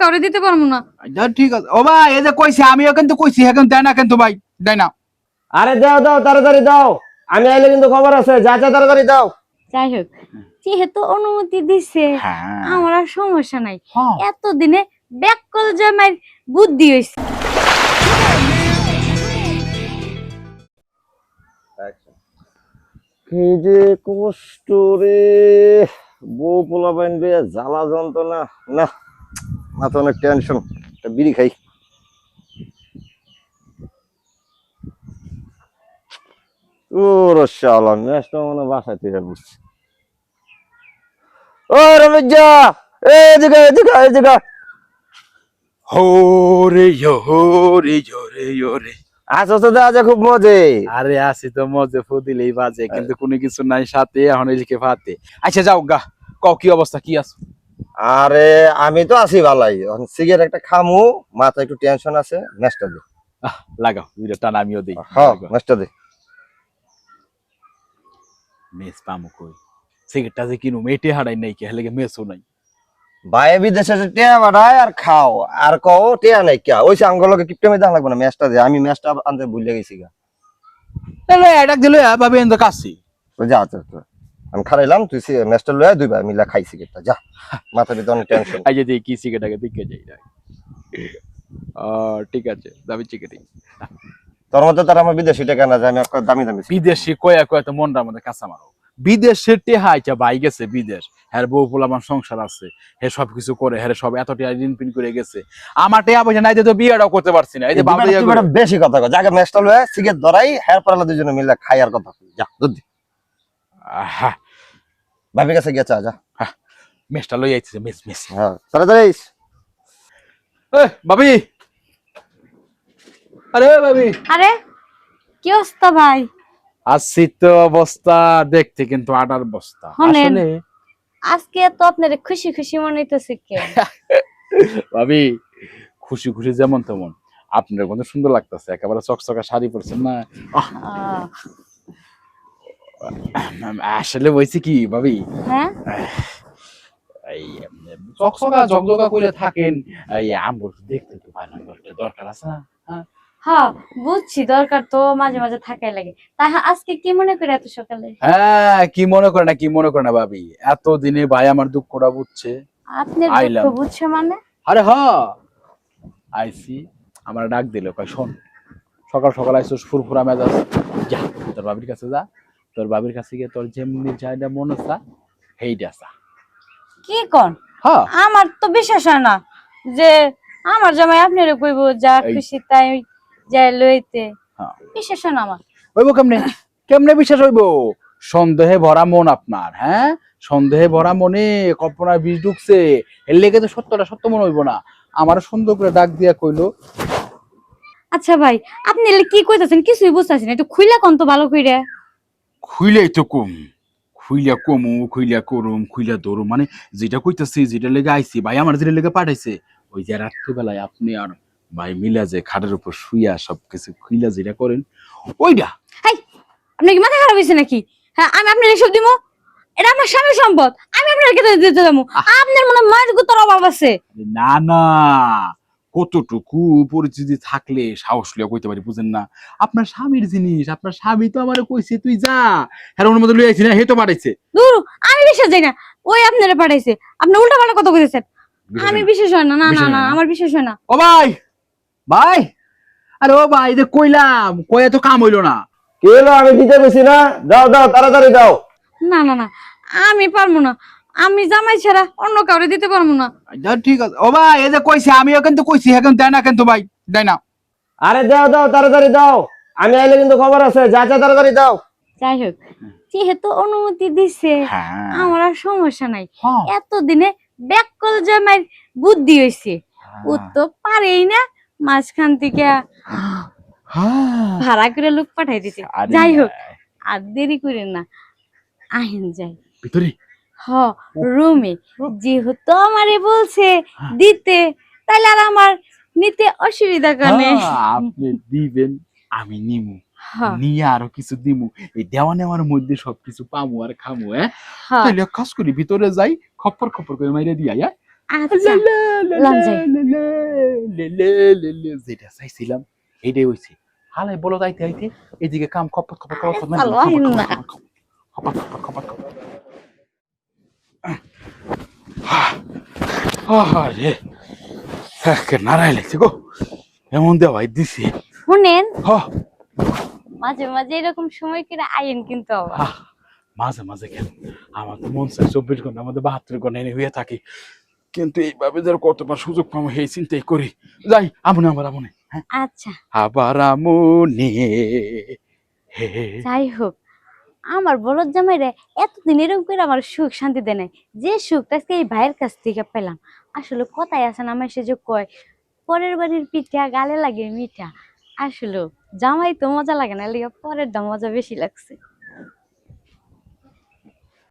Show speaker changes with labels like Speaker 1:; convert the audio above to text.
Speaker 1: কাউরে দিতে পারব না।
Speaker 2: ঠিক আছে। ও ভাই এই যে কইছি আমিও কিন্তু কইছি এখন দেয় না কিন্তু ভাই দেয় না।
Speaker 3: আরে দাও দাও তাড়াতাড়ি দাও। আমি আইলে কিন্তু খবর আছে। যা যা তাড়াতাড়ি দাও।
Speaker 1: যাই হোক যেহেতু অনুমতি দিছে
Speaker 2: হ্যাঁ।
Speaker 1: আমার আর সমস্যা নাই।
Speaker 2: হ্যাঁ।
Speaker 1: এতদিনে জামাই বুদ্ধি হইছে
Speaker 3: কি যে কষ্ট রে। বউ পোলা বাইনবে জ্বালা যন্ত্রণা। না। মাথা অনেক টেনশন বিড়ি খাই। ও রসালা ম্যাচটা মনে বাসায় থেকে বুঝছি ও রমেশ যা এই এদিকে এদিকে
Speaker 2: হোরে হোরে জোরে জোরে।
Speaker 3: আছো তো আজ খুব মজে।
Speaker 2: আরে আসি তো মজে ফুদিলেই বাজে কিন্তু কোনো কিছু নাই সাথে এখন এদিকে ফাতে আচ্ছা যাও গা কও কি অবস্থা কি আছো?
Speaker 3: আরে আমি তো আছি ভালাই। সিগারেট একটা খামু মাথা একটু টেনশন আছে ম্যাচটা দে।
Speaker 2: লাগাও দুইটা টান আমিও দিই।
Speaker 3: হ্যাঁ ম্যাচটা দে।
Speaker 2: মেস পামু কই? সিগারেটটা যে কিনু মেটে হারাই নাই কে হেলে মেসও নাই।
Speaker 3: বাইরে বিদেশে টিয়া বাড়ায় আর খাও আর কও টিয়া নাই কিয়া? ওই আঙ্গলকে কিপটে মেয়ে লাগবে না ম্যাচটা দে। আমি ম্যাচটা আনতে ভুলে গেছি গা।
Speaker 2: এটা দিলে ভাবে এন্দ কাছি
Speaker 3: যা তো। আমি খারাইলাম তুই ম্যাচটা লয়ে দুইবার মিলা খাই সিগারেটটা যা। মাথা ভিতরে অনেক টেনশন
Speaker 2: আজ যদি কি সিগারেট আগে দিকে যাই ঠিক আছে দামি চিকেটিং
Speaker 3: তোর তার আমার বিদেশি টাকা না আমি দামি দামি
Speaker 2: বিদেশি কয়া কয়া তো মনটা আমাদের কাঁচা মারো। বিদেশের টেহাইটা বাই গেছে বিদেশ। হ্যার বউ পোলামান সংসার আছে। হে সব কিছু করে হ্যাঁ সব এত ঋণ পিন করে গেছে। আমার টেহা পয়সা নাই তো বিয়েটাও করতে পারছি না। এই যে
Speaker 3: বেশি কথা জায়গা ম্যাচটা লয়ে সিগারেট ধরাই হেয়ার পারালা দুজনে মিলে খাই আর কথা যা দুধ
Speaker 2: আহা।
Speaker 3: ভাবি কাছে গিয়ে চা যা।
Speaker 2: মেসটা লই আইছে মেস মেস।
Speaker 3: হ্যাঁ তাড়াতাড়ি আইস।
Speaker 2: এ বাবি আরে বাবি
Speaker 1: আরে কি অবস্থা ভাই?
Speaker 2: আসছি তো অবস্থা দেখতে কিন্তু আটার বস্তা আসলে
Speaker 1: আজকে তো আপনার খুশি খুশি মনে হইতেছে কে?
Speaker 2: ভাবি খুশি খুশি যেমন তেমন। আপনার কত সুন্দর লাগতেছে একেবারে চকচকা শাড়ি পরছেন না? আসলে বলছি কি ভাবি?
Speaker 1: হ্যাঁ?
Speaker 2: এই চকচকা ঝকঝকা করে থাকেন এই আম্বর দেখতে তো ভালো দরকার আছে না? হ্যাঁ?
Speaker 1: হ্যাঁ বুঝছি দরকার তো মাঝে মাঝে থাকাই লাগে। তাই আজকে কি মনে করে এত সকালে?
Speaker 2: হ্যাঁ কি মনে করে না কি মনে করে না ভাবি? এত দিনে ভাই আমার দুঃখটা বুঝছে।
Speaker 1: দুঃখ বুঝছে মানে?
Speaker 2: আরে হ! আইসি আমার ডাক দিল কয় শোন সকাল সকাল আইসোস ফুরফুরা মেজাজ। যা তোর বাবির কাছে যা। তোর বাবির কাছে গিয়ে তোর যেমনি মন আছে হেইটা চা
Speaker 1: কি কন?
Speaker 2: হ্যাঁ।
Speaker 1: আমার তো বিশ্বাস হয় না যে আমার জামাই আপনারে কইব যা খুশি তাই যাই লইতে।
Speaker 2: হ্যাঁ।
Speaker 1: বিশ্বাস হয় না আমার।
Speaker 2: হইব কেমনে? কেমনে বিশ্বাস হইব? সন্দেহে ভরা মন আপনার হ্যাঁ? সন্দেহে ভরা মনে কল্পনার বীজ ঢুকছে। এর লেগে তো সত্যটা সত্য মনে হইব না। আমার সুন্দর করে ডাক দিয়া কইলো
Speaker 1: আচ্ছা ভাই আপনি এলে কি কইতাছেন? কিছুই বুঝতাছেন একটু খুইলা কোন তো ভালো কইরা।
Speaker 2: খুইলাই তো কম খুইলা কমু খুইলা করুম খুইলা ধরুম মানে যেটা কইতাছি যেটা লেগে আইছি ভাই আমার যেটা লেগে পাঠাইছে ওই যে রাত্রিবেলায় আপনি আর ভাই মিলা যে খাটের উপর শুইয়া সবকিছু খুইলা যেটা করেন ওইটা
Speaker 1: আপনার কি মাথা খারাপ হয়েছে নাকি? হ্যাঁ আমি আপনার এসব দিব এটা আমার স্বামীর সম্পদ আমি আপনার কেটে দিতে যাব। আপনার মনে মায়ের গুতর অভাব আছে।
Speaker 2: না না। কতটুকু পরিচিতি থাকলে সাহস লিয়া কইতে পারি বুঝেন না? আপনার স্বামীর জিনিস আপনার স্বামী তো আমারে কইছে তুই যা হ্যাঁ ওর মধ্যে লই আইছি না হে তো পাঠাইছে
Speaker 1: দূর আমি বিশ্বাস যাই না ওই আপনারা পাঠাইছে। আপনি উল্টা পাল্টা কথা কইতেছেন। আমি বিশ্বাস হয় না না না না? আমার বিশ্বাস হয় না।
Speaker 2: ও ভাই ভাই আরে ও ভাই যে কইলাম কয়ে তো কাম হইল না।
Speaker 3: কেলো আমি দিতে গেছি না। দাও দাও তাড়াতাড়ি দাও
Speaker 1: না না না আমি পারব না। আমি জামাই ছাড়া অন্য কাউরে দিতে পারব না।
Speaker 2: আচ্ছা, ঠিক আছে। ও ভাই এই যে কইছে আমিও কিন্তু কইছি এখন দেয় না কিন্তু ভাই দেয় না।
Speaker 3: আরে দাও দাও তাড়াতাড়ি দাও। আমি আইলে কিন্তু খবর আছে। যা যা তাড়াতাড়ি দাও।
Speaker 1: যাই হোক যেহেতু অনুমতি দিছে
Speaker 2: হ্যাঁ।
Speaker 1: আমার আর সমস্যা নাই।
Speaker 2: হ্যাঁ।
Speaker 1: এতদিনে ব্যাককল জামাই বুদ্ধি হইছে। ও তো পারেই না মাঝখান থেকে
Speaker 2: হ্যাঁ।
Speaker 1: ভাড়া করে লোক পাঠাই
Speaker 2: দিছে
Speaker 1: যাই হোক আর দেরি করেন না। আহেন যাই।
Speaker 2: ভিতরে।
Speaker 1: হ রুমে। যেহেতু আমারে বলছে
Speaker 2: হ্যাঁ।
Speaker 1: দিতে তাহলে আর আমার নিতে অসুবিধা কানে?
Speaker 2: হ্যাঁ, আপনি দিবেন আমি নিমু। নিয়ে আরও কিছু দিমু। এই দেওয়া নেওয়ার মধ্যে সবকিছু পামু আর খামু হ্যাঁ? তাহলে কাজ করি ভিতরে যাই খপ্পর খপ্পর করে মাইরে দিয়া হ্যাঁ। যেটা চাইছিলাম এইটাই হইছে। হালাই বলো যাইতে আইতে এদিকে কাম খপত খপত খপত খপত
Speaker 1: ভালো হয় না।
Speaker 2: খপত খপত খপত খপত আরে একে নারাই লাগছে গো। এমন দেওয়াই দিছি।
Speaker 1: শুনেন
Speaker 2: হ।
Speaker 1: মাঝে মাঝে এরকম সময় করে আইন কিন্তু আবার।
Speaker 2: মাঝে মাঝে কেন? আমার তো মন চব্বিশ ঘণ্টা আমাদের বাহাত্তর ঘণ্টা এনে হয়ে থাকি। কিন্তু এইভাবে যার কতবার সুযোগ পাবো এই চিন্তাই করি। যাই আমনে আমার আমনে হ্যাঁ?
Speaker 1: আচ্ছা।
Speaker 2: আবার আমনে।
Speaker 1: যাই হোক আমার বলদ জামাই রে এতদিন এরকম করে আমার সুখ শান্তি দেয় নাই। যে সুখটা আজকে এই ভাইয়ের কাছ থেকে পেলাম। আসলে কথাই আছে না, আমার সে যে কয়, পরের বাড়ির পিঠা গালে লাগে মিঠা। আসলে জামাই তো মজা লাগে না লিয়া পরের দাম মজা বেশি লাগছে।